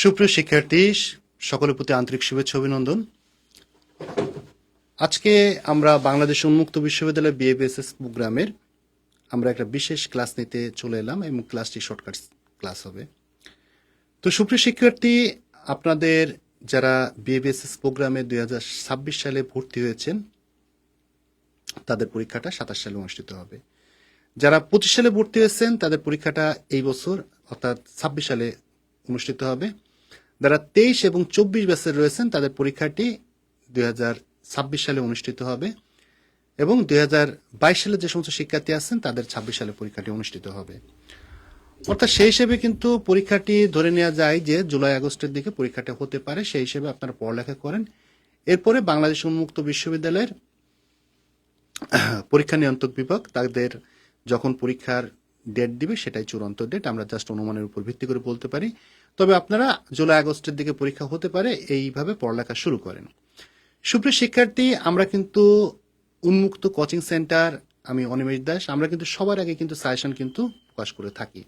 সুপ্রিয় শিক্ষার্থী, সকলের প্রতি আন্তরিক শুভেচ্ছা, অভিনন্দন। আজকে আমরা বাংলাদেশ উন্মুক্ত বিশ্ববিদ্যালয় বিএবিএসএস প্রোগ্রামের আমরা একটা বিশেষ ক্লাস নিতে চলে এলাম, এবং ক্লাসটি শর্টকাট ক্লাস হবে। তো সুপ্রিয় শিক্ষার্থী, আপনাদের যারা বিএবিএসএস প্রোগ্রামে দুই হাজার ছাব্বিশ সালে ভর্তি হয়েছেন, তাদের পরীক্ষাটা সাতাশ সালে অনুষ্ঠিত হবে। যারা পঁচিশ সালে ভর্তি হয়েছেন, তাদের পরীক্ষাটা এই বছর, অর্থাৎ ছাব্বিশ সালে অনুষ্ঠিত হবে। যারা তেইশ এবং চব্বিশ ব্যাচের রয়েছেন, তাদের পরীক্ষাটি দুই সালে অনুষ্ঠিত হবে এবং দু হাজার বাইশ সালে যে সমস্ত শিক্ষার্থী আছেন, তাদের ছাব্বিশ সালে পরীক্ষাটি অনুষ্ঠিত হবে। অর্থাৎ সেই হিসেবে কিন্তু পরীক্ষাটি ধরে নেওয়া যায় যে জুলাই আগস্টের দিকে পরীক্ষাটা হতে পারে। সেই হিসেবে আপনারা পড়ালেখা করেন। এরপরে বাংলাদেশ উন্মুক্ত বিশ্ববিদ্যালয়ের পরীক্ষা নিয়ন্ত্রক বিভাগ তাদের যখন পরীক্ষার ডেট দিবে, সেটাই চূড়ান্ত ডেট আমরা জাস্ট অনুমানের উপর ভিত্তি করে বলতে পারি। তবে আপনারা জুলাই আগস্টের দিকে পরীক্ষা হতে পারে এইভাবে পড়ালেখা শুরু করেন। সুপ্রিয় শিক্ষার্থী, আমরা কিন্তু উন্মুক্ত কোচিং সেন্টার, আমি অনিমেষ দাস, আমরা কিন্তু সবার আগে কিন্তু সাজেশন কিন্তু প্রকাশ করে থাকি।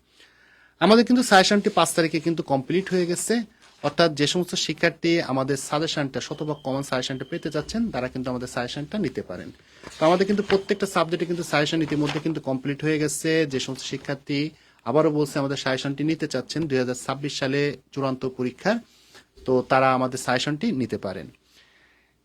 আমাদের কিন্তু সাজেশনটি পাঁচ তারিখে কিন্তু কমপ্লিট হয়ে গেছে। অর্থাৎ যে সমস্ত শিক্ষার্থী আমাদের সাজেশনটা, শতভাগ কমন সাজেশনটা পেতে চাচ্ছেন তারা কিন্তু আমাদের সাজেশনটা নিতে পারেন। তো আমাদের কিন্তু প্রত্যেকটা সাবজেক্টে কিন্তু সাজেশন ইতিমধ্যে কিন্তু কমপ্লিট হয়ে গেছে। যে সমস্ত শিক্ষার্থী আবারও বলছে, আমাদের সাজেশনটি নিতে চাচ্ছেন দু হাজার ছাব্বিশ সালে চূড়ান্ত পরীক্ষার তো তারা আমাদের সাজেশনটি নিতে পারেন।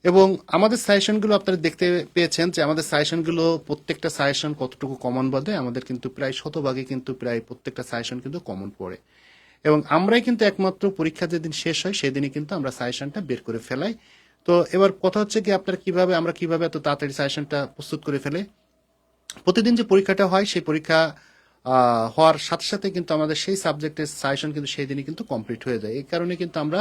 এবং আমাদের সাজেশনগুলো আপনারা দেখতে পেয়েছেন যে আমাদের সাজেশনগুলো প্রত্যেকটা সাজেশন কতটুকু কমন বাদে আমাদের কিন্তু প্রায় শতভাগে কিন্তু প্রায় প্রত্যেকটা সাজেশন কিন্তু কমন পড়ে। এবং আমরাই কিন্তু একমাত্র পরীক্ষা যেদিন শেষ হয়, সেদিনই কিন্তু আমরা সাজেশনটা বের করে ফেলাই। তো এবার কথা হচ্ছে কি, আপনারা কীভাবে, আমরা কীভাবে এত তাড়াতাড়ি সাজেশনটা প্রস্তুত করে ফেলে? প্রতিদিন যে পরীক্ষাটা হয়, সেই পরীক্ষা হওয়ার সাথে সাথে কিন্তু আমাদের সেই সাবজেক্টের সাজেশন কিন্তু সেই দিনই কিন্তু কমপ্লিট হয়ে যায়। এই কারণে কিন্তু আমরা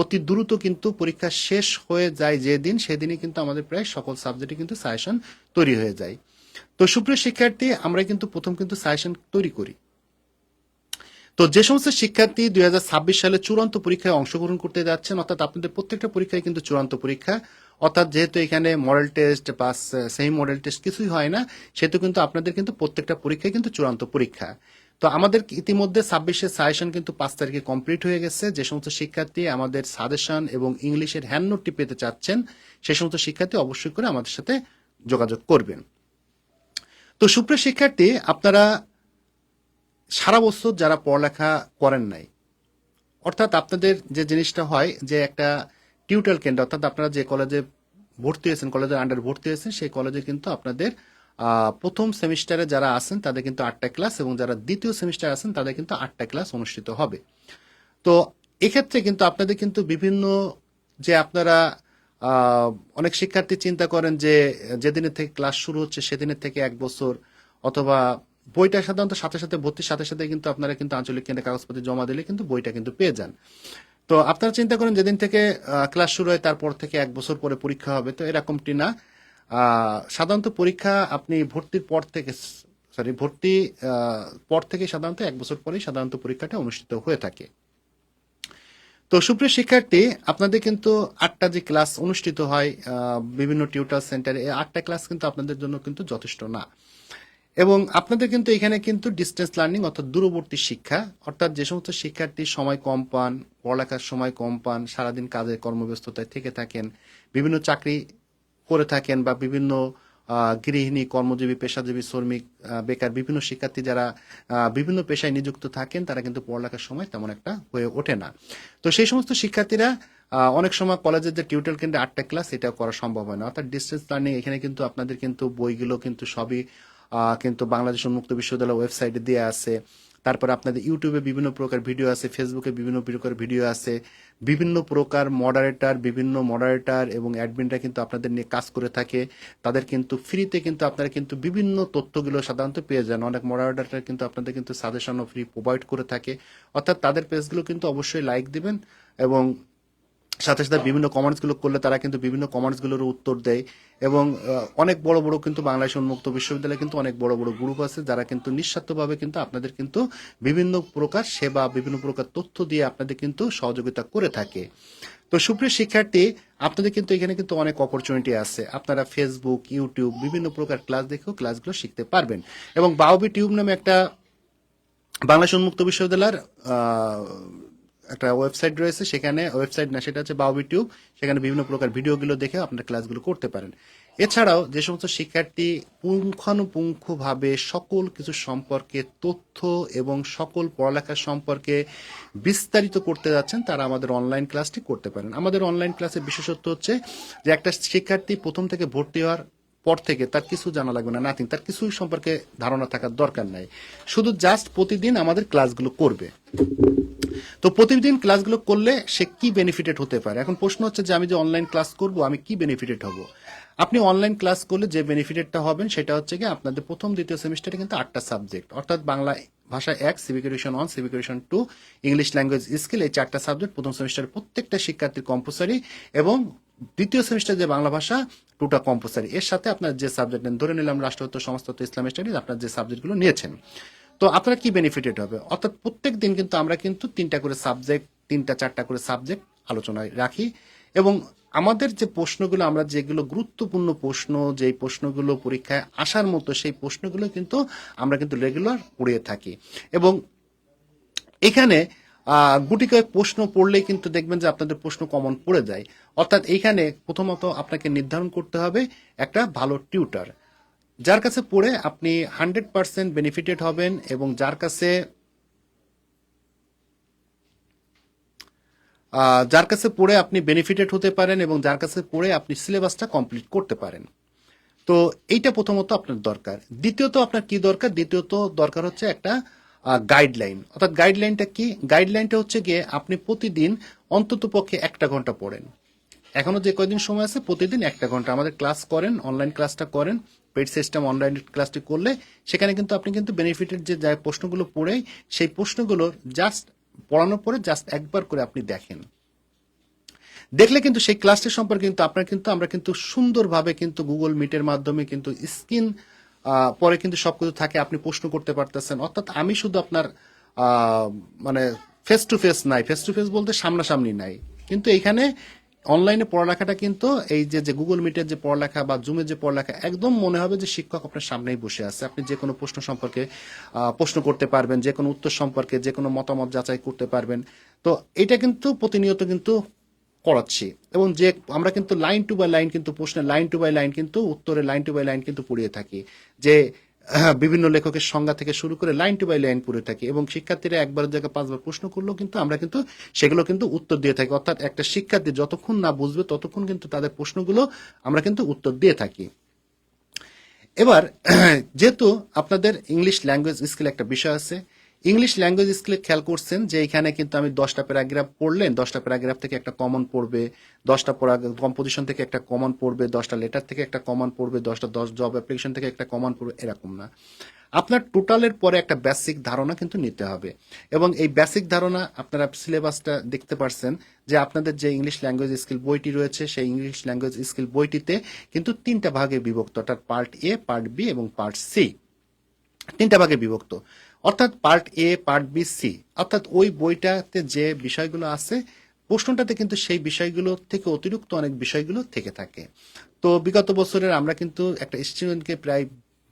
অতি দ্রুত কিন্তু পরীক্ষা শেষ হয়ে যায় যেদিন সেদিনই কিন্তু আমাদের প্রায় সকল সাবজেক্টে কিন্তু সাজেশন তৈরি হয়ে যায়। তো সুপ্রিয় শিক্ষার্থী, আমরা কিন্তু প্রথম কিন্তু সাজেশন তৈরি করি। তো যে সমস্ত শিক্ষার্থী দুই হাজার ছাব্বিশ সালে চূড়ান্ত পরীক্ষায় অংশগ্রহণ করতে যাচ্ছেন, অর্থাৎ আপনাদের প্রত্যেকটা পরীক্ষায় কিন্তু চূড়ান্ত পরীক্ষা অর্থাৎ যেহেতু এখানে মডেল টেস্ট বা সেই মডেল টেস্ট কিছুই হয় না, সেহেতু কিন্তু আপনাদের কিন্তু প্রত্যেকটা পরীক্ষায় কিন্তু চূড়ান্ত পরীক্ষা। তো আমাদের ইতিমধ্যে ছাব্বিশের সাজেশন কিন্তু পাঁচ তারিখে কমপ্লিট হয়ে গেছে। যে সমস্ত শিক্ষার্থী আমাদের সাজেশন এবং ইংলিশের হ্যান্ড নোটটি পেতে চাচ্ছেন সেই সমস্ত শিক্ষার্থী অবশ্যই করে আমাদের সাথে যোগাযোগ করবেন। তো সুপ্রিয় শিক্ষার্থী, আপনারা সারা বছর যারা পড়ালেখা করেন নাই, অর্থাৎ আপনাদের যে জিনিসটা হয় যে একটা টিউটার কেন্দ্র, অর্থাৎ আপনারা যে কলেজে ভর্তি হয়েছেন, কলেজের আন্ডার ভর্তি হয়েছেন, সেই কলেজে কিন্তু আপনাদের প্রথম সেমিস্টারে যারা আছেন, তাদের কিন্তু আটটা ক্লাস এবং যারা দ্বিতীয় সেমিস্টার আছেন, তাদের কিন্তু আটটা ক্লাস অনুষ্ঠিত হবে। তো এক্ষেত্রে কিন্তু আপনাদের কিন্তু বিভিন্ন যে আপনারা অনেক শিক্ষার্থী চিন্তা করেন যে, যেদিনের থেকে ক্লাস শুরু হচ্ছে, সেদিনের থেকে এক বছর, অথবা বইটা সাধারণত সাথে সাথে ভর্তির সাথে সাথে কিন্তু আপনারা কিন্তু আঞ্চলিক কেন্দ্রে কাগজপত্র জমা দিলে কিন্তু বইটা কিন্তু পেয়ে যান। তো আপনারা চিন্তা করেন যেদিন থেকে ক্লাস শুরু হয়, তারপর থেকে এক বছর পরে পরীক্ষা হবে, তো এরকমটি না। সাধারণত পরীক্ষা আপনি ভর্তির পর থেকে সরি ভর্তি পর থেকে সাধারণত এক বছর পরেই সাধারণত পরীক্ষাটা অনুষ্ঠিত হয়ে থাকে। তো সুপ্রিয় শিক্ষার্থী, আপনাদের কিন্তু আটটা যে ক্লাস অনুষ্ঠিত হয় বিভিন্ন টিউটার সেন্টারে এই আটটা ক্লাস কিন্তু আপনাদের জন্য কিন্তু যথেষ্ট না। এবং আপনাদের কিন্তু এখানে কিন্তু ডিস্টেন্স লার্নিং অর্থাৎ দূরবর্তী শিক্ষা, অর্থাৎ যে সমস্ত শিক্ষার্থী সময় কম পান, পড়ালেখার সময় কম পান, সারাদিন কাজের কর্মব্যস্ততায় থেকে থাকেন, বিভিন্ন চাকরি করে থাকেন বা বিভিন্ন গৃহিণী, কর্মজীবী, পেশাজীবী, শ্রমিক বেকার বিভিন্ন শিক্ষার্থী যারা বিভিন্ন পেশায় নিযুক্ত থাকেন, তারা কিন্তু পড়ালেখার সময় তেমন একটা হয়ে ওঠে না। তো সেই সমস্ত শিক্ষার্থীরা অনেক সময় কলেজের যে টিউটার কেন্দ্রে আটটা ক্লাস এটা করা সম্ভব হয় না। অর্থাৎ ডিস্টেন্স লার্নিং এখানে কিন্তু আপনাদের কিন্তু বইগুলো কিন্তু সবই কিন্তু বাংলাদেশ উন্মুক্ত বিশ্ববিদ্যালয় ওয়েবসাইটে দেওয়া আছে। তারপর আপনাদের ইউটিউবে বিভিন্ন প্রকার ভিডিও আছে, ফেসবুকে বিভিন্ন প্রকার ভিডিও আছে। বিভিন্ন প্রকার মডারেটর বিভিন্ন মডারেটার এবং অ্যাডমিনরা কিন্তু আপনাদের নিয়ে কাজ করে থাকে। তাদের কিন্তু ফ্রিতে কিন্তু আপনারা কিন্তু বিভিন্ন তথ্যগুলো সাধারণত পেয়ে যান। অনেক মডারেটর কিন্তু আপনাদের কিন্তু সাজেশনও ফ্রি প্রোভাইড করে থাকে। অর্থাৎ তাদের পেজগুলো কিন্তু অবশ্যই লাইক দিবেন এবং সাথে সাথে বিভিন্ন কমেন্টসগুলো করলে তারা কিন্তু বিভিন্ন কমেন্টসগুলোর উত্তর দেয় এবং অনেক বড় বড় কিন্তু বাংলাদেশ উন্মুক্ত বিশ্ববিদ্যালয়ে কিন্তু অনেক বড় বড় গ্রুপ আছে যারা কিন্তু নিঃস্বার্থভাবে কিন্তু আপনাদের কিন্তু বিভিন্ন প্রকার সেবা, বিভিন্ন প্রকার তথ্য দিয়ে আপনাদের কিন্তু সহযোগিতা করে থাকে। তো সুপ্রিয় শিক্ষার্থী, আপনাদের কিন্তু এখানে কিন্তু অনেক অপরচুনিটি আছে। আপনারা ফেসবুক ইউটিউব বিভিন্ন প্রকার ক্লাস দেখেও ক্লাসগুলো শিখতে পারবেন। এবং বাউবি টিউব নামে একটা বাংলাদেশ উন্মুক্ত বিশ্ববিদ্যালয়ের একটা ওয়েবসাইট রয়েছে, সেখানে ওয়েবসাইট না, সেটা হচ্ছে বাউবি টিউব সেখানে বিভিন্ন প্রকার ভিডিওগুলো দেখে আপনার ক্লাসগুলো করতে পারেন। এছাড়াও যে সমস্ত শিক্ষার্থী পুঙ্খানুপুঙ্খভাবে সকল কিছু সম্পর্কে তথ্য এবং সকল পড়ালেখা সম্পর্কে বিস্তারিত করতে যাচ্ছেন, তারা আমাদের অনলাইন ক্লাসটি করতে পারেন। আমাদের অনলাইন ক্লাসের বিশেষত্ব হচ্ছে যে একটা শিক্ষার্থী প্রথম থেকে ভর্তি হওয়ার পর থেকে তার কিছু জানা লাগবে না নাথিং তার কিছুই সম্পর্কে ধারণা থাকার দরকার নাই। শুধু জাস্ট প্রতিদিন আমাদের ক্লাসগুলো করবে। তো প্রতিদিন ক্লাসগুলো করলে সে কি বেনিফিটেড হতে পারে? এখন প্রশ্ন হচ্ছে যে আমি যে অনলাইন ক্লাস করব, আমি কি বেনিফিটেড হব? আপনি অনলাইন ক্লাস করলে যে বেনিফিটেডটা হবেন সেটা হচ্ছে কি আপনাদের প্রথম, দ্বিতীয় সেমিস্টারে কিন্তু আটটা সাবজেক্ট অর্থাৎ বাংলা ভাষা এক civic education one civic education two English language skill এই চারটা সাবজেক্ট প্রথম সেমিস্টারের প্রত্যেকটা শিক্ষার্থীর কম্পালসারি এবং দ্বিতীয় সেমিস্টার যে বাংলা ভাষা টুটা কম্পালসারি এর সাথে আপনার যে সাবজেক্ট নেন ধরে নিলাম রাষ্ট্রতত্ত্ব সমাজতত্ত্ব, ইসলাম স্টাডিজ আপনার যে সাবজেক্টগুলো নিয়েছেন। তো আপনার কি বেনিফিটেড হবে? অর্থাৎ প্রত্যেক দিন কিন্তু আমরা কিন্তু তিনটা করে সাবজেক্ট তিনটা, চারটা করে সাবজেক্ট আলোচনায় রাখি এবং আমাদের যে প্রশ্নগুলো, আমরা যেগুলো গুরুত্বপূর্ণ প্রশ্ন যে প্রশ্নগুলো পরীক্ষায় আসার মতো সেই প্রশ্নগুলো কিন্তু আমরা কিন্তু রেগুলার পড়িয়ে থাকি। এবং এখানে গুটি প্রশ্ন পড়লেই কিন্তু দেখবেন যে আপনাদের প্রশ্ন কমন পড়ে যায়। অর্থাৎ এইখানে প্রথমত আপনাকে নির্ধারণ করতে হবে একটা ভালো টিউটার যার কাছে পড়ে আপনি হান্ড্রেড পার্সেন্ট বেনিফিটেড হবেন এবং যার কাছে যার কাছে পড়ে আপনি বেনিফিটেড হতে পারেন এবং যার কাছে পড়ে আপনি সিলেবাসটা কমপ্লিট করতে পারেন। তো এইটা প্রথমত আপনার দরকার। দ্বিতীয়ত আপনার কি দরকার? দ্বিতীয়ত দরকার হচ্ছে একটা গাইডলাইন অর্থাৎ গাইডলাইনটা কি? গাইডলাইনটা হচ্ছে গিয়ে আপনি প্রতিদিন অন্তত পক্ষে একটা ঘণ্টা পড়েন। এখনও যে কয়দিন সময় আছে, প্রতিদিন একটা ঘণ্টা। আমাদের ক্লাস করেন অনলাইন ক্লাসটা করেন পেড সিস্টেম অনলাইন ক্লাসটি করলে সেখানে কিন্তু আপনি কিন্তু বেনিফিটের যে, যা প্রশ্নগুলো পড়ে সেই প্রশ্নগুলো জাস্ট পড়ানোর পরে জাস্ট একবার করে আপনি দেখেন। দেখলে কিন্তু সেই ক্লাসটি সম্পর্কে কিন্তু আপনার কিন্তু, আমরা কিন্তু সুন্দরভাবে কিন্তু গুগল মিটের মাধ্যমে কিন্তু স্ক্রিন পরে কিন্তু সবকিছু থাকে, আপনি প্রশ্ন করতে পারতেছেন। অর্থাৎ আমি শুধু আপনার মানে ফেস টু ফেস নাই। ফেস টু ফেস বলতে সামনাসামনি নাই। কিন্তু এখানে অনলাইনে পড়ালেখাটা কিন্তু এই যে যে গুগল মিটের যে পড়ালেখা বা জুমের যে পড়ালেখা, একদম মনে হবে যে শিক্ষক আপনার সামনেই বসে আছে। আপনি যে কোনো প্রশ্ন সম্পর্কে প্রশ্ন করতে পারবেন, যে কোনো উত্তর সম্পর্কে, যে কোনো মতামত যাচাই করতে পারবেন। তো এটা কিন্তু প্রতিনিয়ত কিন্তু করাচ্ছি। এবং যে আমরা কিন্তু লাইন টু বাই লাইন কিন্তু প্রশ্নে লাইন টু বাই লাইন কিন্তু উত্তরে লাইন টু বাই লাইন কিন্তু পড়িয়ে থাকি। যে বিভিন্ন লেখকের সংজ্ঞা থেকে শুরু করে লাইন টু বাই লাইন পড়ে থাকি। এবং শিক্ষার্থীরা একবার জায়গায় পাঁচবার প্রশ্ন করলেও কিন্তু আমরা কিন্তু সেগুলো কিন্তু উত্তর দিয়ে থাকি। অর্থাৎ একটা শিক্ষার্থী যতক্ষণ না বুঝবে, ততক্ষণ কিন্তু তাদের প্রশ্নগুলো আমরা কিন্তু উত্তর দিয়ে থাকি। এবার, যেহেতু আপনাদের ইংলিশ ল্যাঙ্গুয়েজ স্কিল একটা বিষয় আছে ইংলিশ ল্যাঙ্গুয়েজ স্কিলে খেয়াল করছেন যে এখানে কিন্তু আমি দশটা প্যারাগ্রাফ পড়লেন, দশটা প্যারাগ্রাফ থেকে একটা কমন পড়বে, দশটা কম্পোজিশন থেকে একটা কমন পড়বে, দশটা লেটার থেকে একটা কমন পড়বে, দশটা, দশ জব অ্যাপ্লিকেশন থেকে একটা কমন পড়বে, এরকম না। আপনার টোটালের পরে একটা বেসিক ধারণা কিন্তু নিতে হবে। এবং এই বেসিক ধারণা আপনারা সিলেবাসটা দেখতে পারছেন যে আপনাদের যে ইংলিশ ল্যাঙ্গুয়েজ স্কিল বইটি রয়েছে, সেই ইংলিশ ল্যাঙ্গুয়েজ স্কিল বইটিতে কিন্তু তিনটা ভাগে বিভক্ত, অর্থাৎ পার্ট এ পার্ট বি এবং পার্ট সি তিনটা ভাগে বিভক্ত। অর্থাৎ part A part B C অর্থাৎ ওই বইটাতে যে বিষয়গুলো আছে, প্রশ্নটাতে কিন্তু সেই বিষয়গুলো থেকে অতিরিক্ত অনেক বিষয়গুলো থেকে থাকে। তো বিগত বছরের আমরা কিন্তু একটা স্টুডেন্টকে প্রায়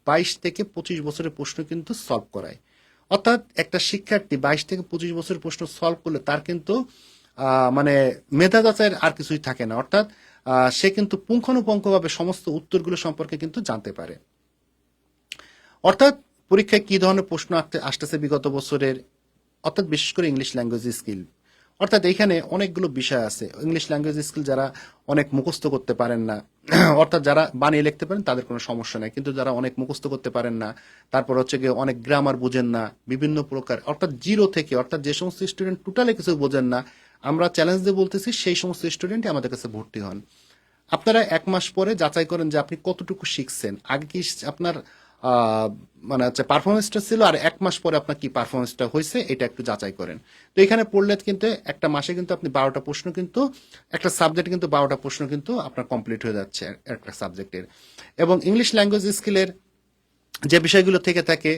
বাইশ থেকে পঁচিশ বছরের প্রশ্ন কিন্তু সলভ করাই। অর্থাৎ একটা শিক্ষার্থী বাইশ থেকে পঁচিশ বছরের প্রশ্ন সলভ করলে তার কিন্তু মানে মেধা যাচাইয়ের আর কিছুই থাকে না। অর্থাৎ সে কিন্তু পুঙ্খানুপুঙ্খভাবে সমস্ত উত্তরগুলো সম্পর্কে কিন্তু জানতে পারে। অর্থাৎ পরীক্ষায় কি ধরনের প্রশ্ন আসতে- আসতেছে বিগত বছরের, অর্থাৎ বিশেষ করে ইংলিশ ল্যাঙ্গুয়েজ স্কিল অর্থাৎ এখানে অনেকগুলো বিষয় আছে। ইংলিশ ল্যাঙ্গুয়েজ স্কিল যারা অনেক মুখস্থ করতে পারেন না, অর্থাৎ যারা বানিয়ে লিখতে পারেন, তাদের কোনো সমস্যা নেই। কিন্তু যারা অনেক মুখস্থ করতে পারেন না, তারপর হচ্ছে গিয়ে অনেক গ্রামার বোঝেন না, বিভিন্ন প্রকার, অর্থাৎ জিরো থেকে, অর্থাৎ যে সমস্ত স্টুডেন্ট টোটালি কিছু বোঝেন না, আমরা চ্যালেঞ্জ দিয়ে বলতেছি সেই সমস্ত স্টুডেন্টই আমাদের কাছে ভর্তি হন। আপনারা এক মাস পরে যাচাই করেন যে আপনি কতটুকু শিখছেন। আগে কি আপনার মানে হচ্ছে পারফরমেন্সটা ছিল আর এক মাস পরে আপনার কি পারফরমেন্সটা হয়েছে, এটা একটু যাচাই করেন। তো এখানে পড়লে কিন্তু একটা মাসে কিন্তু আপনি বারোটা প্রশ্ন কিন্তু, একটা সাবজেক্ট কিন্তু বারোটা প্রশ্ন কিন্তু আপনার কমপ্লিট হয়ে যাচ্ছে একটা সাবজেক্টের এবং ইংলিশ ল্যাঙ্গুয়েজ স্কিলের যে বিষয়গুলো থেকে থাকে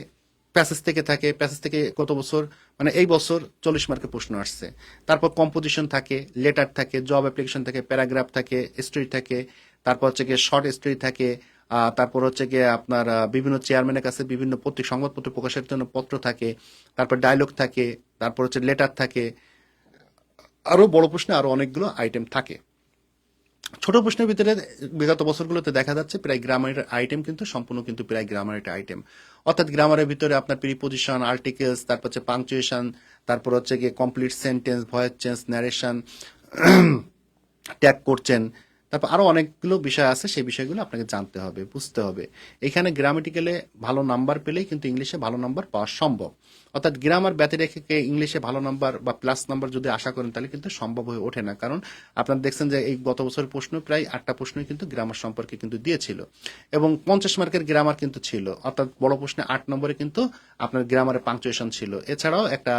প্যাসেজ থেকে থাকে প্যাসেজ থেকে কত বছর মানে এই বছর চল্লিশ মার্কে প্রশ্ন আসছে। তারপর কম্পোজিশন থাকে লেটার থাকে জব অ্যাপ্লিকেশন থাকে প্যারাগ্রাফ থাকে স্টোরি থাকে, তারপর হচ্ছে গিয়ে শর্ট স্টোরি থাকে তারপর হচ্ছে গিয়ে আপনার বিভিন্ন চেয়ারম্যানের কাছে বিভিন্ন পত্রিক, সংবাদপত্র প্রকাশের জন্য পত্র থাকে, তারপর ডায়লগ থাকে, তারপর হচ্ছে লেটার থাকে। আরও বড় প্রশ্নে আরও অনেকগুলো আইটেম থাকে। ছোট প্রশ্নের ভিতরে বিগত বছরগুলোতে দেখা যাচ্ছে প্রায় গ্রামারের আইটেম কিন্তু, সম্পূর্ণ কিন্তু প্রায় গ্রামারের আইটেম অর্থাৎ গ্রামারের ভিতরে আপনার প্রিপোজিশন আর্টিকেলস তারপর হচ্ছে পাংচুয়েশন তারপর হচ্ছে গিয়ে complete sentence voice change narration tag করছেন। তারপর আরও অনেকগুলো বিষয় আছে, সেই বিষয়গুলো আপনাকে জানতে হবে, বুঝতে হবে। এখানে গ্রামেটিক্যালে ভালো নাম্বার পেলেই কিন্তু ইংলিশে ভালো নাম্বার পাওয়া সম্ভব। অর্থাৎ গ্রামার ব্যতি রেখে ইংলিশে ভালো নাম্বার বা প্লাস নাম্বার যদি আশা করেন, তাহলে কিন্তু সম্ভব হয়ে ওঠে না। কারণ আপনারা দেখছেন যে এই গত বছরের প্রশ্ন প্রায় আটটা প্রশ্নই কিন্তু গ্রামার সম্পর্কে কিন্তু দিয়েছিল। এবং পঞ্চাশ মার্কের গ্রামার কিন্তু ছিল। অর্থাৎ বড় প্রশ্নে আট নম্বরে কিন্তু আপনার গ্রামারের পাংচুয়েশন ছিল। এছাড়াও একটা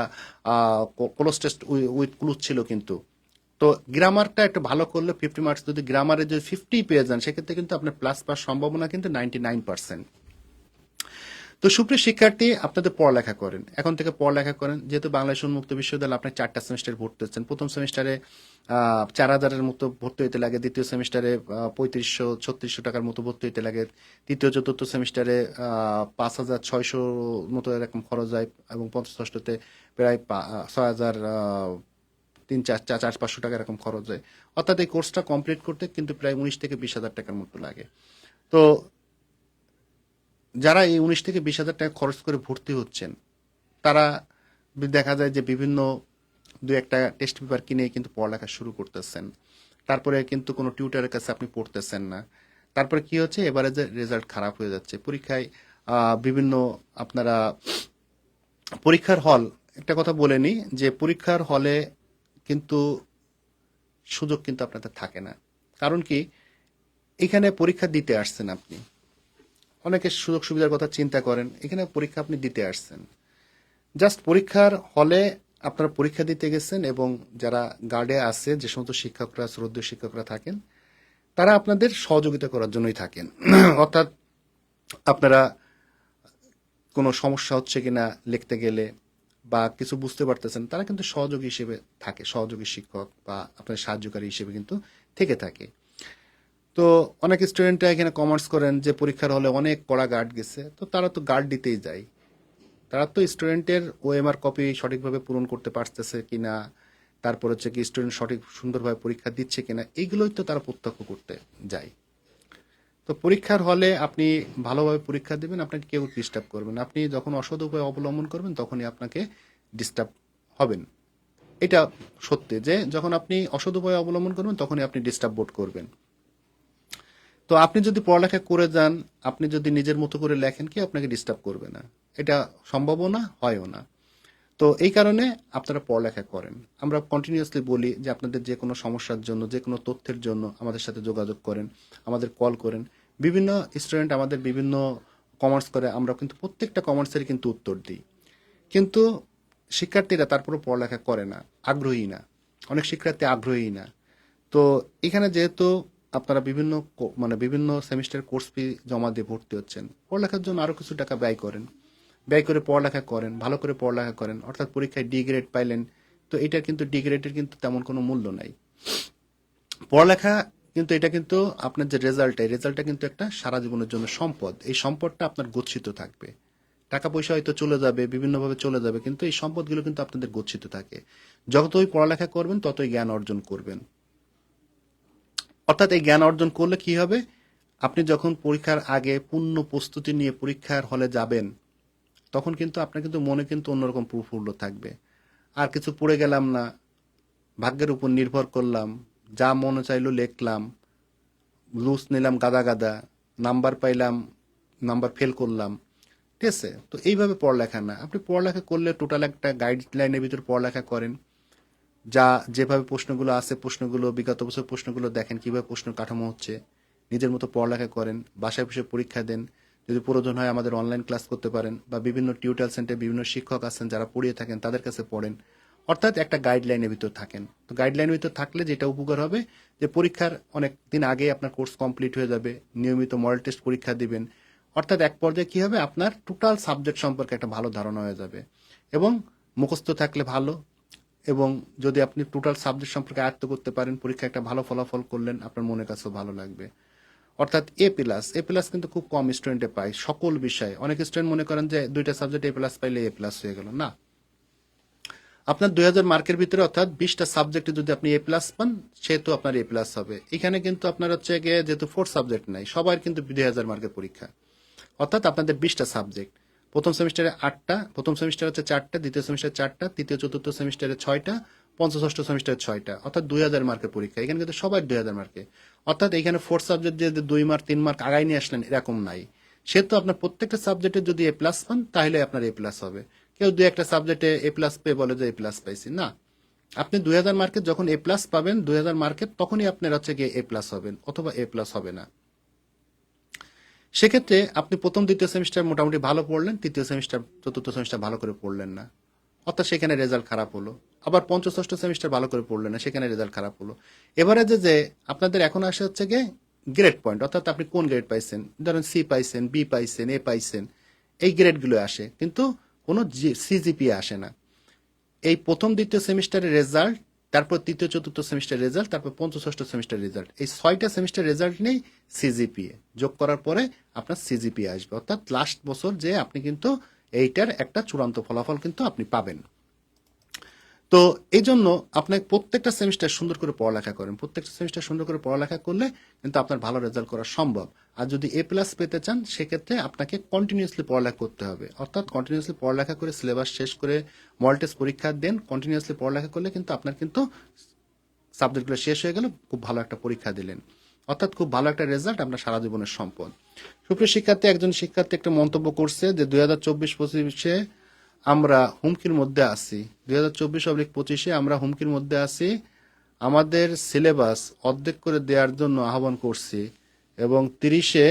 ক্লোজ টেস্ট উইথ ক্লুজ ছিল কিন্তু। তো গ্রামারটা একটু ভালো করলে ফিফটি মার্কস যদি গ্রামারে যদি ফিফটি পেয়ে যান, সেক্ষেত্রে কিন্তু আপনার প্লাস পাওয়ার সম্ভাবনা কিন্তু নাইনটি নাইন পার্সেন্ট তো সুপ্রিয় শিক্ষার্থী, আপনাদের পড়ালেখা করেন। এখন থেকে পড়ালেখা করেন। যেহেতু বাংলাদেশ উন্মুক্ত বিশ্ববিদ্যালয় আপনি চারটা সেমিস্টার ভর্তি হচ্ছেন, প্রথম সেমিস্টারে চার হাজারের মতো ভর্তি হইতে লাগে, দ্বিতীয় সেমিস্টারে পঁয়ত্রিশশো, ছত্রিশশো টাকার মতো ভর্তি হইতে লাগে, তৃতীয়, চতুর্থ সেমিস্টারে পাঁচ হাজার ছয়শো মতো এরকম খরচ হয় এবং পঞ্চম ষষ্ঠতে প্রায় ছয় হাজার তিন, চার চার চার, পাঁচশো টাকা এরকম খরচ হয়। অর্থাৎ এই কোর্সটা কমপ্লিট করতে কিন্তু প্রায় উনিশ থেকে বিশ হাজার টাকার মতো লাগে। তো যারা এই উনিশ থেকে বিশ হাজার টাকা খরচ করে ভর্তি হচ্ছেন, তারা দেখা যায় যে বিভিন্ন দু একটা টেস্ট পেপার কিনে কিন্তু পড়ালেখা শুরু করতেছেন। তারপরে কিন্তু কোনো টিউটারের কাছে আপনি পড়তেছেন না। তারপরে কি হচ্ছে? এবারে যে রেজাল্ট খারাপ হয়ে যাচ্ছে। পরীক্ষায় বিভিন্ন আপনারা পরীক্ষার হল একটা কথা বলে নিই যে পরীক্ষার হলে কিন্তু সুযোগ কিন্তু আপনাদের থাকে না। কারণ কি, এখানে পরীক্ষা দিতে আসছেন আপনি। অনেকে সুযোগ সুবিধার কথা চিন্তা করেন, এখানে পরীক্ষা আপনি দিতে আসছেন। জাস্ট পরীক্ষার হলে আপনারা পরীক্ষা দিতে গেছেন এবং যারা গার্ডে আছে, যে সমস্ত শিক্ষকরা, শ্রদ্ধেয় শিক্ষকরা থাকেন, তারা আপনাদের সহযোগিতা করার জন্যই থাকেন। অর্থাৎ আপনারা কোনো সমস্যা হচ্ছে কিনা লিখতে গেলে বা কিছু বুঝতে পারতেছেন, তারা কিন্তু সহযোগী হিসেবে থাকে, সহযোগী শিক্ষক বা আপনার সাহায্যকারী হিসেবে কিন্তু থেকে থাকে। তো অনেক স্টুডেন্টরা এখানে কমার্স করেন যে পরীক্ষার হলে অনেক কড়া গার্ড গেছে, তো তারা তো গার্ড দিতেই যায়। তারা তো স্টুডেন্টের ওএমআর কপি সঠিকভাবে পূরণ করতে পারতেছে কিনা, তারপর হচ্ছে কি স্টুডেন্ট সঠিক সুন্দরভাবে পরীক্ষা দিচ্ছে কিনা এইগুলোই তো তারা প্রত্যক্ষ করতে যায়। তো পরীক্ষার হলে আপনি ভালোভাবে পরীক্ষা দেবেন, আপনাকে কেউ ডিস্টার্ব করবেন আপনি যখন অসৎ উপায় অবলম্বন করবেন, তখনই আপনাকে ডিস্টার্ব হবেন। এটা সত্যি যে, যখন আপনি অসৎ উপায় অবলম্বন করবেন, তখনই আপনি ডিস্টার্ব বোধ করবেন। তো আপনি যদি পড়ালেখা করে যান, আপনি যদি নিজের মতো করে লেখেন কি আপনাকে ডিস্টার্ব করবে না। এটা সম্ভবও না, হয়ও না। তো এই কারণে আপনারা পড়ালেখা করেন। আমরা কন্টিনিউয়াসলি বলি যে আপনাদের যে কোনো সমস্যার জন্য, যে কোনো তথ্যের জন্য আমাদের সাথে যোগাযোগ করেন, আমাদের কল করেন। বিভিন্ন স্টুডেন্ট আমাদের বিভিন্ন কমার্স করে, আমরা কিন্তু প্রত্যেকটা কমার্সের কিন্তু উত্তর দিই। কিন্তু শিক্ষার্থীরা তারপরে পড়ালেখা করে না, আগ্রহী না। অনেক শিক্ষার্থী আগ্রহী না। তো এখানে যেহেতু আপনারা বিভিন্ন মানে বিভিন্ন সেমিস্টার কোর্স ফি জমা দিয়ে ভর্তি হচ্ছেন, পড়ালেখার জন্য আরও কিছু টাকা ব্যয় করেন। ব্যয় করে পড়ালেখা করেন, ভালো করে পড়ালেখা করেন, অর্থাৎ পরীক্ষায় ডি গ্রেড পাইলেন, তো এটা কিন্তু ডি গ্রেডের কিন্তু তেমন কোনো মূল্য নাই। পড়ালেখা কিন্তু এটা কিন্তু আপনার যে রেজাল্ট এই রেজাল্টটা কিন্তু একটা সারা জীবনের জন্য সম্পদ। এই সম্পদটা আপনার গচ্ছিত থাকবে। টাকা পয়সা হয়তো চলে যাবে, বিভিন্নভাবে চলে যাবে, কিন্তু এই সম্পদগুলো কিন্তু আপনাদের গচ্ছিত থাকে। যতই পড়ালেখা করবেন, ততই জ্ঞান অর্জন করবেন। অর্থাৎ এই জ্ঞান অর্জন করলে কি হবে? আপনি যখন পরীক্ষার আগে পূর্ণ প্রস্তুতি নিয়ে পরীক্ষার হলে যাবেন তখন কিন্তু আপনার কিন্তু মনে কিন্তু অন্যরকম প্রফুল্ল থাকবে। আর কিছু পড়ে গেলাম না, ভাগ্যের উপর নির্ভর করলাম, যা মনে চাইলো লিখলাম লুজ নিলাম গাদা গাদা নাম্বার পাইলাম নাম্বার ফেল করলাম। ঠিক আছে? তো এইভাবে পড়ালেখা না। আপনি পড়ালেখা করলে টোটাল একটা গাইডলাইনের ভিতর পড়ালেখা করেন, যা যেভাবে প্রশ্নগুলো আছে প্রশ্নগুলো, বিগত বছর প্রশ্নগুলো দেখেন, কীভাবে প্রশ্ন কাঠামো হচ্ছে, নিজের মতো পড়ালেখা করেন, বাসায় বসে পরীক্ষা দেন যদি প্রয়োজন হয় আমাদের অনলাইন ক্লাস করতে পারেন বা বিভিন্ন টিউটার সেন্টারে বিভিন্ন শিক্ষক আছেন যারা পড়িয়ে থাকেন, তাদের কাছে পড়েন। অর্থাৎ একটা গাইডলাইনের ভিতর থাকেন। তো গাইডলাইনের ভিতর থাকলে যেটা উপকার হবে, যে পরীক্ষার অনেক দিন আগে আপনার কোর্স কমপ্লিট হয়ে যাবে, নিয়মিত মডেল টেস্ট পরীক্ষা দিবেন। অর্থাৎ এক পর্যায়ে কি হবে? আপনার টোটাল সাবজেক্ট সম্পর্কে একটা ভালো ধারণা হয়ে যাবে এবং মুখস্থ থাকলে ভালো এবং যদি আপনি টোটাল সাবজেক্ট সম্পর্কে আয়ত্ত করতে পারেন পরীক্ষা একটা ভালো ফলাফল করলেন, আপনার মনের কাছেও ভালো লাগবে। অর্থাৎ এ প্লাস এ প্লাস কিন্তু খুব কম স্টুডেন্টে পায় সকল বিষয়ে। অনেক স্টুডেন্ট মনে করেন যে দুইটা সাবজেক্ট এ প্লাস পাইলে এ প্লাস হয়ে গেল। না। আপনার দুই হাজার মার্কের ভিতরে অর্থাৎ বিশটা সাবজেক্টে যদি আপনি এ প্লাস পান, সেহেতু আপনার এ প্লাস হবে। এখানে কিন্তু আপনার হচ্ছে গিয়ে যেহেতু ফোর সাবজেক্ট নাই, সবার কিন্তু দুই হাজার মার্কের পরীক্ষা। অর্থাৎ আপনাদের বিশটা সাবজেক্ট প্রথম সেমিস্টারে আটটা, প্রথম সেমিস্টার হচ্ছে চারটা, দ্বিতীয় সেমিস্টার চারটা, তৃতীয়, চতুর্থ সেমিস্টারে ছয়টা পঞ্চম ষষ্ঠ সেমিস্টারে ছয়টা, অর্থাৎ দুই হাজার মার্কের পরীক্ষা। এখানে কিন্তু সবাই দুই হাজার মার্কে। অর্থাৎ এখানে ফোর্থ সাবজেক্ট যে দুই মার্ক, তিন মার্ক আগাই নিয়ে আসলেন এরকম নাই। সেহেতু আপনার প্রত্যেকটা সাবজেক্টে যদি এ প্লাস পান, তাহলে আপনার এ প্লাস হবে। কেউ দুই একটা সাবজেক্টে এ প্লাস পেয়ে বলে যে এ প্লাস পাইছি। না। আপনি দুই হাজার মার্কে যখন এ প্লাস পাবেন, দুই হাজার মার্কে তখনই আপনার হচ্ছে গিয়ে এ প্লাস হবেন, অথবা এ প্লাস হবে না। সেক্ষেত্রে আপনি প্রথম, দ্বিতীয় সেমিস্টার মোটামুটি ভালো পড়লেন, তৃতীয় সেমিস্টার চতুর্থ সেমিস্টার ভালো করে পড়লেন না। অর্থাৎ সেখানে রেজাল্ট খারাপ হলো। আবার পঞ্চম ষষ্ঠ সেমিস্টার ভালো করে পড়লেন না, সেখানে রেজাল্ট খারাপ হলো। এবারে যে যে আপনাদের এখন আসে হচ্ছে গিয়ে গ্রেড পয়েন্ট অর্থাৎ আপনি কোন গ্রেড পাইছেন? ধরেন সি পাইছেন বি পাইছেন এ পাইছেন, এই গ্রেডগুলো আসে। কিন্তু কোনো সিজিপি আসে না। এই প্রথম, দ্বিতীয় সেমিস্টারের রেজাল্ট তারপর তৃতীয়, চতুর্থ সেমিস্টার রেজাল্ট তারপর পঞ্চম ষষ্ঠ সেমিস্টার রেজাল্ট এই ছয়টা সেমিস্টার রেজাল্ট নেই সিজিপিএ যোগ করার পরে আপনার সিজিপিএ আসবে। অর্থাৎ লাস্ট বছর যে আপনি কিন্তু এইটার একটা চূড়ান্ত ফলাফল কিন্তু আপনি পাবেন। তো এই জন্য আপনাকে প্রত্যেকটা সেমিস্টার সুন্দর করে পড়ালেখা করেন। প্রত্যেকটা সেমিস্টার সুন্দর করে পড়ালেখা করলে কিন্তু আপনার ভালো রেজাল্ট করা সম্ভব। আর যদি এ প্লাস পেতে চান, সেক্ষেত্রে আপনাকে কন্টিনিউসলি পড়ালেখা করতে হবে। অর্থাৎ কন্টিনিউসলি পড়ালেখা করে সিলেবাস শেষ করে মল টেস্ট পরীক্ষা দেন কন্টিনিউসলি পড়ালেখা করলে কিন্তু আপনার কিন্তু সাবজেক্টগুলো শেষ হয়ে গেল, খুব ভালো একটা পরীক্ষা দিলেন। অর্থাৎ খুব ভালো একটা রেজাল্ট আপনার সারা জীবনের সম্পদ। সুপ্রিয় শিক্ষার্থী, একজন শিক্ষার্থী একটা মন্তব্য করছে যে দুই হাজার চব্বিশ পঁচিশে আমরা হুমকির মধ্যে আছি। দুই হাজার চব্বিশ অব্লিক পঁচিশে আমরা হুমকির মধ্যে আছি। আমাদের সিলেবাস অর্ধেক করে দেওয়ার জন্য আহ্বান করছি এবং তিরিশে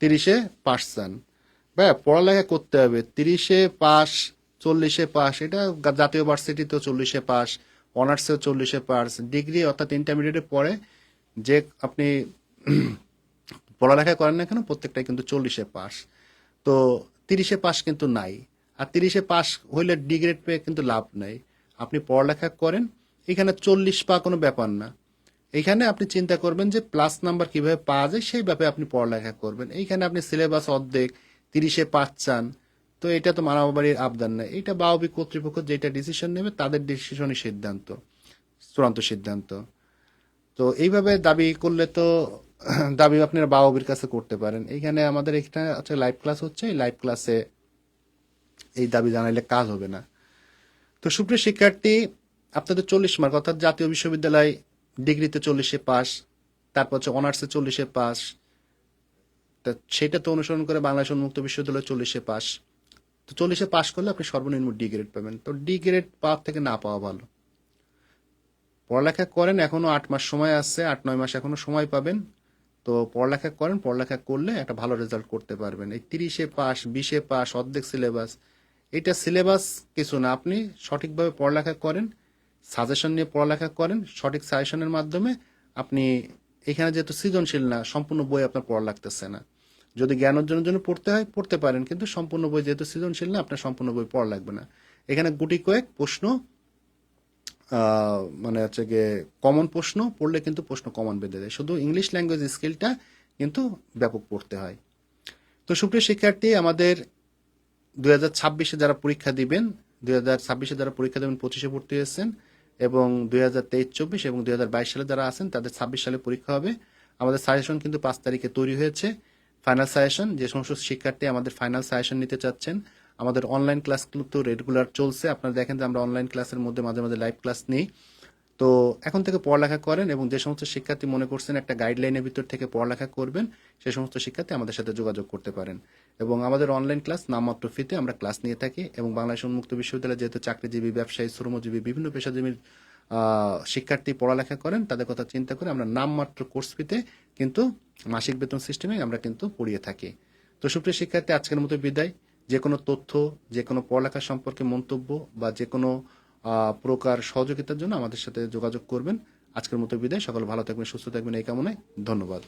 তিরিশে চান। ভাই পড়ালেখা করতে হবে। তিরিশে পাস চল্লিশে পাস এটা জাতীয় ভার্সিটিতেও চল্লিশে পাস অনার্সেও চল্লিশে পাস ডিগ্রি অর্থাৎ ইন্টারমিডিয়েটে পড়ে যে আপনি পড়ালেখা করেন না কেন, প্রত্যেকটাই কিন্তু চল্লিশে পাস তো তিরিশে পাস কিন্তু নাই। আর তিরিশে পাস হইলে ডিগ্রেড পেয়ে কিন্তু লাভ নাই। আপনি পড়ালেখা করেন, এখানে চল্লিশ পা কোনো ব্যাপার না। এখানে আপনি চিন্তা করবেন যে প্লাস নাম্বার কীভাবে পাওয়া যায়, সেই ব্যাপারে আপনি পড়ালেখা করবেন। এইখানে আপনি সিলেবাস অর্ধেক, তিরিশে পাঁচ চান, তো এটা তো মানববাড়ির আবদান না। এটা বাউবি কর্তৃপক্ষ যেটা ডিসিশন নেবে, তাদের ডিসিশনই সিদ্ধান্ত, চূড়ান্ত সিদ্ধান্ত। তো এইভাবে দাবি করলে তো দাবি আপনারা বাউবির কাছে করতে পারেন। এইখানে আমাদের এখানে হচ্ছে লাইভ ক্লাস হচ্ছে, এই লাইভ ক্লাসে এই দাবি জানাইলে কাজ হবে না। তো সুপ্রিয় শিক্ষার্থী, আপনাদের চল্লিশ মার্ক অর্থাৎ জাতীয় বিশ্ববিদ্যালয় ডিগ্রিতে চল্লিশে পাস, তারপর হচ্ছে অনার্সে চল্লিশে পাস, তা সেটা তো অনুসরণ করে বাংলাদেশ উন্মুক্ত বিশ্ববিদ্যালয় চল্লিশে পাস। তো চল্লিশে পাস করলে আপনি সর্বনিম্ন ডি গ্রেড পাবেন। তো ডি গ্রেড পাওয়ার থেকে না পাওয়া ভালো। পড়ালেখা করেন, এখনও আট মাস সময় আছে, আট নয় মাস এখনও সময় পাবেন। তো পড়ালেখা করেন, পড়ালেখা করলে একটা ভালো রেজাল্ট করতে পারবেন। এই তিরিশে পাস বিশে পাস অর্ধেক সিলেবাস এটা সিলেবাস কিছু না। আপনি সঠিকভাবে পড়ালেখা করেন সাজেশন নিয়ে পড়ালেখা করেন, সঠিক সাজেশনের মাধ্যমে আপনি এখানে যেহেতু সৃজনশীল না, সম্পূর্ণ বই আপনার পড়া লাগতেছে না। যদি জ্ঞান অর্জনের জন্য পড়তে হয়, পড়তে পারেন, কিন্তু সম্পূর্ণ বই যেহেতু সৃজনশীল না, আপনার সম্পূর্ণ বই পড়া লাগবে না। এখানে গুটি কয়েক প্রশ্ন মানে হচ্ছে গিয়ে কমন প্রশ্ন, পড়লে কিন্তু প্রশ্ন কমন বেঁধে দেয়। শুধু ইংলিশ ল্যাঙ্গুয়েজ স্কিলটা কিন্তু ব্যাপক পড়তে হয়। তো সুপ্রিয় শিক্ষার্থী, আমাদের দু হাজার ছাব্বিশে যারা পরীক্ষা দিবেন, দুই হাজার ছাব্বিশে যারা পরীক্ষা দেবেন, পঁচিশে ভর্তি হয়েছেন এবং দুই হাজার তেইশ চব্বিশ এবং দুই হাজার বাইশ সালে যারা আছেন, তাদের ছাব্বিশ সালে পরীক্ষা হবে। আমাদের সাজেশন কিন্তু পাঁচ তারিখে তৈরি হয়েছে। ফাইনাল সাজেশন যে সমস্ত শিক্ষার্থী আমাদের ফাইনাল সাজেশন নিতে চাচ্ছেন আমাদের অনলাইন ক্লাসগুলো তো রেগুলার চলছে। আপনারা দেখেন যে আমরা অনলাইন ক্লাসের মধ্যে মাঝে মাঝে লাইভ ক্লাস নিই। তো এখন থেকে পড়ালেখা করেন এবং যে সমস্ত শিক্ষার্থী মনে করছেন একটা গাইডলাইনের ভিতর থেকে পড়ালেখা করবেন, সে সমস্ত শিক্ষার্থী আমাদের সাথে যোগাযোগ করতে পারেন। এবং আমাদের অনলাইন ক্লাস নামমাত্র ফিতে আমরা ক্লাস নিয়ে থাকি এবং বাংলাদেশ উন্মুক্ত বিশ্ববিদ্যালয় যেহেতু চাকরিজীবী, ব্যবসায়ী, শ্রমজীবী, বিভিন্ন পেশাজীবীর শিক্ষার্থী পড়ালেখা করেন, তাদের কথা চিন্তা করে আমরা নামমাত্র কোর্স ফিতে কিন্তু মাসিক বেতন সিস্টেমে আমরা কিন্তু পড়িয়ে থাকি। তো সুপ্রিয় শিক্ষার্থী, আজকের মতো বিদায়। যে কোনো তথ্য যে কোনো পড়ালেখা সম্পর্কে মন্তব্য বা যে কোনো প্রকার সহযোগিতার জন্য আমাদের সাথে যোগাযোগ করবেন। আজকের মতো বিদায়। সকল ভালো থাকবেন, সুস্থ থাকবেন এই কামনায় ধন্যবাদ।